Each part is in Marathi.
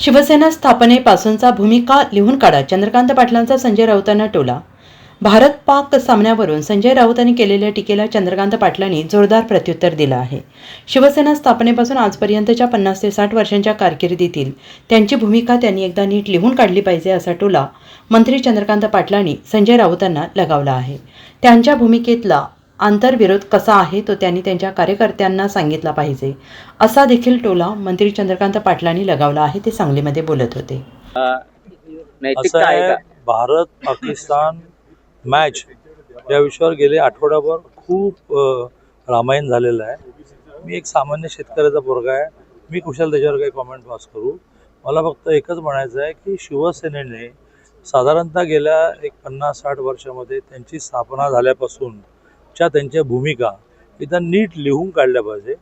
शिवसेना स्थापनेपासूनचा भूमिका लिहून काढा. चंद्रकांत पाटलांचा संजय राऊतांना टोला. भारत पाक सामन्यावरून संजय राऊतांनी केलेल्या टीकेला चंद्रकांत पाटलांनी जोरदार प्रत्युत्तर दिलं आहे. शिवसेना स्थापनेपासून आजपर्यंतच्या पन्नास ते साठ वर्षांच्या कारकिर्दीतील त्यांची भूमिका त्यांनी एकदा नीट लिहून काढली पाहिजे असा टोला मंत्री चंद्रकांत पाटलांनी संजय राऊतांना लगावला आहे. त्यांच्या भूमिकेतला आंतरविरोध कसा आहे तो त्यांनी त्यांच्या कार्यकर्त्यांना सांगितला पाहिजे. असा देखील टोला मंत्री चंद्रकांत पाटलांनी लगावला आहे ते सांगलीमध्ये बोलत होते. भारत पाकिस्तान मॅच या विषयावर गेले आठवड्याभर खूप रामायण झालेलं आहे. मी एक सामान्य शेतकऱ्याचा पोरगा आहे. मी कुशाल त्याच्यावर काही कॉमेंट पास करू. मला फक्त एकच म्हणायचं आहे की शिवसेनेने साधारणतः गेल्या एक पन्नास साठ वर्षामध्ये त्यांची स्थापना झाल्यापासूनच्या त्यांच्या भूमिका एकदा नीट लिहून काढल्या पाहिजे.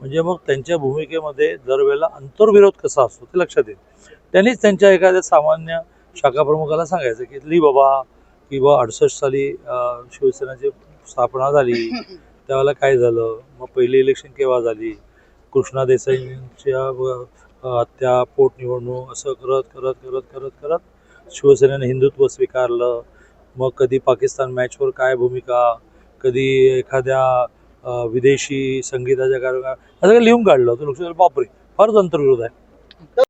म्हणजे मग त्यांच्या भूमिकेमध्ये दरवेळेला अंतर्विरोध कसा असतो ते लक्षात येईल. त्यांनीच त्यांच्या एखाद्या सामान्य शाखा प्रमुखाला सांगायचं की ली बाबा की बा अडुसष्ट साली शिवसेनेची स्थापना झाली. त्यावेळेला काय झालं? मग पहिली इलेक्शन केव्हा झाली? कृष्णा देसाईंच्या हत्या पोटनिवडणूक असं करत करत करत करत करत शिवसेनेने हिंदुत्व स्वीकारलं. मग कधी पाकिस्तान मॅचवर काय भूमिका? कधी एखाद्या विदेशी संगीताच्या कार्यक्रम असं काही लिहून काढलं तर नुकसान बापरे फारच तंत्रविरोध आहे.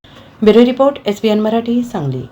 Bureau report S B N Marathi Sangli.